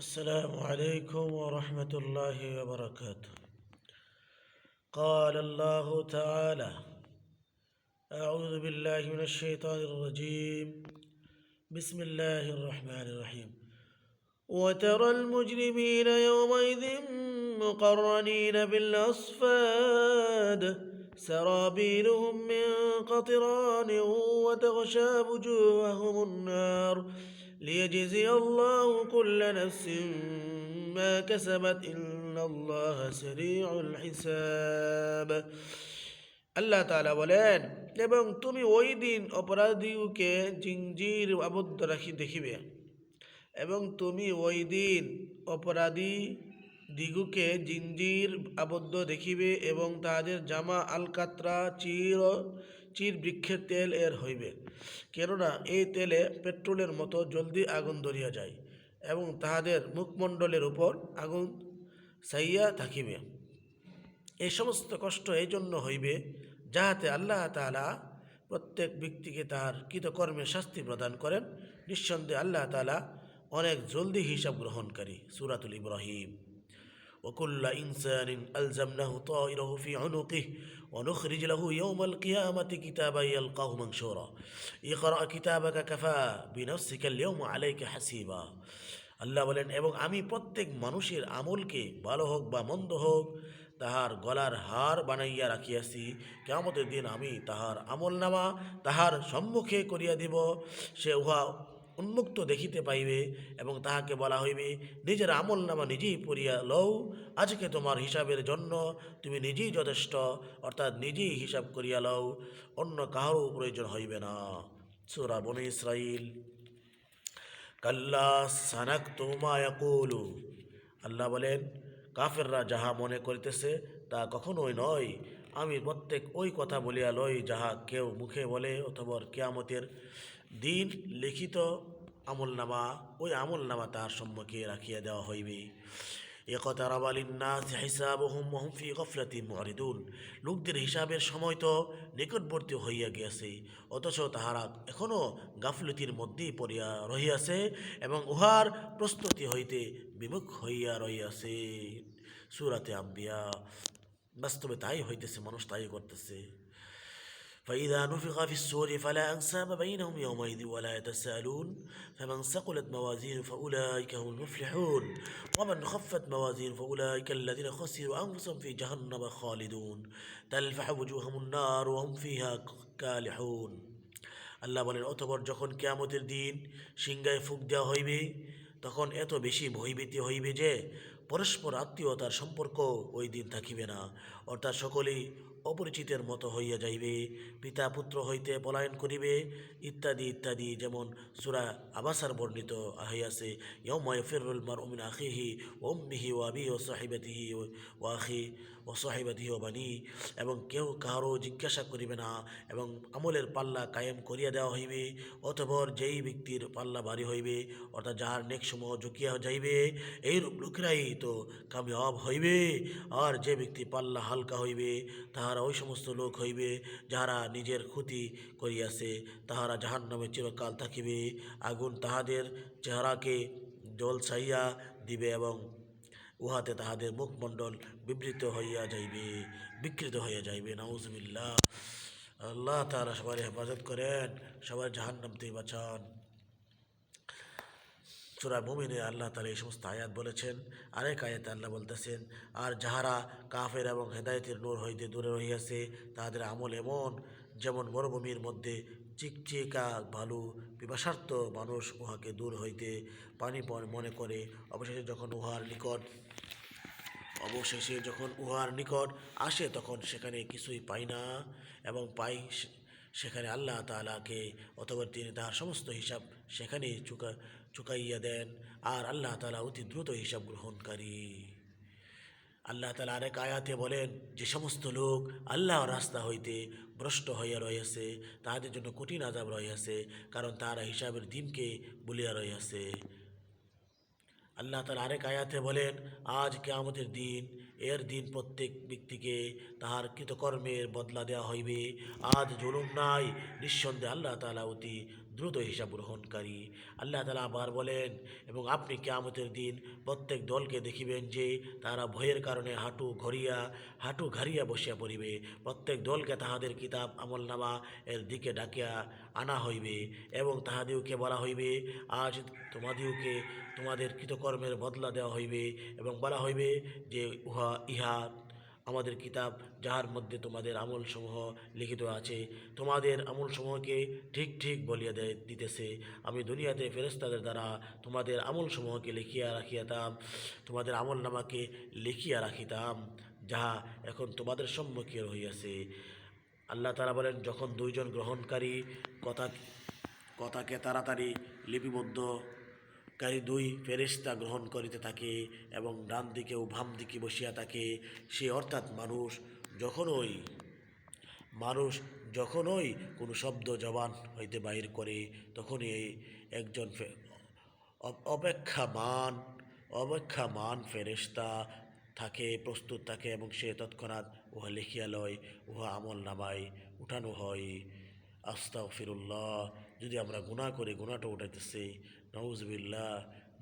السلام عليكم ورحمة الله وبركاته. قال الله تعالى أعوذ بالله من الشيطان الرجيم. بسم الله الرحمن الرحيم. وترى المجرمين يومئذ مقرنين بالأصفاد. سرابيلهم من قطران وتغشى وجوههم النار. ليجزي الله كل نفس ما كسبت إن الله سريع الحساب আল্লাহ তাআলা বলেন এবং তুমি ওই দিন অপরাধীকে জিঞ্জির আবদ্ধ রাখি দেখিবে এবং তুমি ওই দিন অপরাধী দিগুকে জিঞ্জির আবদ্ধ দেখিবে এবং তাহাদের জামা আলকাত্রা চির চির বৃক্ষের তেল এর হইবে। কেননা এই তেলে পেট্রোলের মতো জলদি আগুন ধরিয়া যায় এবং তাহাদের মুখমণ্ডলের উপর আগুন সাইয়া থাকিবে। এই সমস্ত কষ্ট এই জন্য হইবে যাহাতে আল্লাহ তাআলা প্রত্যেক ব্যক্তিকে তাহার কৃতকর্মের শাস্তি প্রদান করেন। নিঃসন্দেহে আল্লাহ তাআলা অনেক জলদি হিসাব গ্রহণকারী। সুরাতুল ইব্রাহিম। وكل إنسان ألزمناه طائره في عنقه ونخرج له يوم القيامة كتابا يلقاه منشورا اقرأ كتابك كفى بنفسك اليوم عليك حسيبا আল্লাহ বলেন এবং আমি প্রত্যেক মানুষের আমলকে ভালো হোক বা মন্দ হোক তাহার গলার হার বানাইয়া রাখিয়াছি কেমতের দিন আমি তাহার আমল নামা তাহার সম্মুখে করিয়া দিব সে উহা উন্মুক্ত দেখিতে পাইবে এবং তাহাকে বলা হইবে, নিজের আমল নামা নিজেই পড়িয়া লও। আজকে তোমার হিসাবের জন্য তুমি নিজেই যথেষ্ট, অর্থাৎ নিজেই হিসাব করিয়া লও। অন্য কাহারও প্রয়োজন হইবে না। সুরা বনে ইসরাইল কাল্লা সানাক তোমা ইয়াকুলু। আল্লাহ বলেন, কাফেররা যাহা মনে করিতেছে তা কখনোই নয়। আমি প্রত্যেক ওই কথা বলিয়া লই যাহা কেউ মুখে বলে অথবা কেয়ামতের দিন লিখিত আমলনামা, ওই আমলনামা তার সম্মুখে রাখিয়া দেওয়া হইবে। একতারাব আলিন্নাস হিসাবহুম ওহুম ফি গফলাতিন মুরিদুন লোকদের হিসাবের সময় তো নিকটবর্তী হইয়া গিয়াছে, অথচ তাহারা এখনও গাফলতির মধ্যেই পড়িয়া রহিয়াছে এবং উহার প্রস্তুতি হইতে বিমুখ হইয়া রহিয়াছে। সুরাতে আম্বিয়া, বাস্তবে তাই হইতেছে, মানুষ তাই করতেছে। فإذا نفخ في الصور فلا أنساب بينهم يومئذ ولا يتساءلون فمن ثقلت موازينه فأولئك هم المفلحون ومن خفت موازينه فأولئك الذين خسروا أنفسهم في جهنم خالدون تلفح وجوههم النار وهم فيها كالحون আল্লাহ বলেন অতপর যখন কেয়ামতের দিন সিংগায় ফুক দেওয়া হইবে তখন এত বেশি ভয়ভীতি হইবে যে পরস্পর আত্মীয়তার সম্পর্ক ওই দিন থাকিবে না অর্থাৎ সকলেই অপরিচিতের মতো হইয়া যাইবে, পিতা পুত্র হইতে পলায়ন করিবে, ইত্যাদি ইত্যাদি। যেমন সুরা আবাসার বর্ণিত হইয়াছে ইয়মায় ফিরুল মার উমিন আখিহি ওম্মিহি ও আবি ও সাহিবাতিহি ও আখি ও সাহিবাতিহি ও বানি। এবং কেউ কাহারও জিজ্ঞাসা করিবে না, এবং আমলের পাল্লা কায়েম করিয়া দেওয়া হইবে, অতপর যেই ব্যক্তির পাল্লা ভারী হইবে, অর্থাৎ যাহার নেক সময় ঝুঁকিয়া যাইবে, এইরূপ লোকেরাই তো কামিয়াব হইবে। আর যে ব্যক্তি পাল্লা হালকা হইবে তাহারা ওই সমস্ত লোক হইবে যাহারা নিজের ক্ষতি করিয়াছে, তাহারা জাহান নামে চিরকাল থাকিবে। আগুন তাহাদের চেহারাকে জল ছাইয়া দিবে এবং উহাতে তাহাদের মুখমণ্ডল বিবৃত হইয়া যাইবে, বিকৃত হইয়া যাইবে। নাউজবিল্লাহ। আল্লাহ তারা সবার হেফাজত করেন সবার জাহান্নাম থেকে বাঁচান। সুরা মুমিনে আল্লাহ তালা এই সমস্ত আয়াত বলেছেন। আরেক আয়াতে আল্লাহ বলতেছেন, আর যাহারা কাফের এবং হেদায়তের নূর হইতে দূরে রহিয়াছে তাহাদের আমল এমন, যেমন মরুভূমির মধ্যে চিকচিকা ভালু, পিপাসার্থ মানুষ উহাকে দূর হইতে পানি মনে করে। অবশেষে যখন উহার নিকট, অবশেষে যখন উহার নিকট আসে, তখন সেখানে কিছুই পাই না এবং পাই সেখানে আল্লাহ তাআলাকে অথবা তিনি তাহার সমস্ত হিসাব সেখানে চুকা, চুকাইয়া দেন। আর আল্লাহ তাআলা অতি দ্রুত হিসাব গ্রহণকারী। আল্লাহ তালা আরেক আয়াতে বলেন, যে সমস্ত লোক আল্লাহ রাস্তা হইতে ভ্রষ্ট হইয়া রয়েছে তাহাদের জন্য কঠিন আজাব রহিয়াছে, কারণ তারা হিসাবের দিনকে বলিয়া রহিয়াছে। আল্লাহ তালা আরেক আয়াতে বলেন, আজ কেয়ামতের দিন এর দিন প্রত্যেক ব্যক্তিকে তাহার কৃতকর্মের বদলা দেওয়া হইবে। আজ জুলুম নাই, নিঃসন্দেহে আল্লাহ তালা অতি দ্রুত হিসাব গ্রহণকারী। আল্লাহ তালা আবার বলেন, এবং আপনি কেয়ামতের দিন প্রত্যেক দলকে দেখিবেন যে তারা ভয়ের কারণে হাঁটু ঘরিয়া, হাঁটু ঘাড়িয়া বসিয়া পড়িবে। প্রত্যেক দলকে তাহাদের কিতাব আমলনামা এর দিকে ডাকিয়া আনা হইবে এবং তাহাদিওকে বলা হইবে, আজ তোমাদিওকে তোমাদের কৃতকর্মের বদলা দেওয়া হইবে এবং বলা হইবে যে উহা, ইহা আমাদের কিতাব যাহার মধ্যে তোমাদের আমলসমূহ লিখিত আছে, তোমাদের আমলসমূহকে ঠিক ঠিক বলিয়া দে দিতেছে। আমি দুনিয়াতে ফেরেস্তাদের দ্বারা তোমাদের আমলসমূহকে লিখিয়া রাখিয়াতাম, তোমাদের আমল নামাকে লিখিয়া রাখিতাম, যাহা এখন তোমাদের সম্মুখে রহিয়াছে। আল্লাহ তারা বলেন, যখন দুইজন গ্রহণকারী কথা কথাকে তাড়াতাড়ি লিপিবদ্ধ কারী দুই ফেরেশতা গ্রহণ করিতে থাকে এবং ডান দিকে ও বাম দিকে বসিয়া থাকে। সে অর্থাৎ মানুষ যখনই মানুষ যখনই কোনো শব্দ, জবান হইতে বাহির করে, তখনই একজন অপেক্ষামান অপেক্ষামান ফেরেশতা থাকে, প্রস্তুত থাকে এবং সে তৎক্ষণাৎ উহা লিখিয়া লয়, উহা আমল নামায়, উঠানো হয়। আস্তা ফিরুল্লাহ যদি আমরা গুণা করি গুণাটা উঠাইতেছি নউজবিল্লাহ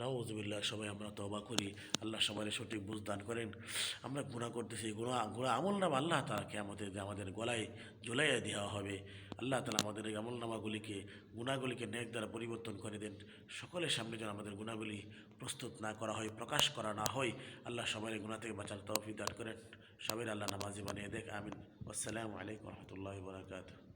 নউজবিল্লাহ সময় আমরা তবা করি, আল্লাহ সবাই সঠিক বুঝ দান করেন। আমরা গুণা করতেছি গুণা গুণা আমল নামা আল্লাহ তালাকে আমাদের আমাদের গলায় ঝুলাইয়া দেওয়া হবে। আল্লাহ তালা আমাদের এই আমল নামাগুলিকে গুণাগুলিকে নেক দ্বারা পরিবর্তন করে দেন। সকলের সামনে যেন আমাদের গুণাগুলি প্রস্তুত না করা হয়, প্রকাশ করা না হয়, আল্লাহ সবাই গুণা থেকে বাঁচার তৌফিক দান করেন। সবাই আল্লাহ নামাজি বানিয়ে দেখ, আমিন। আসসালামু আলাইকুম রহমতুল্লাহ বরাকাতুহ।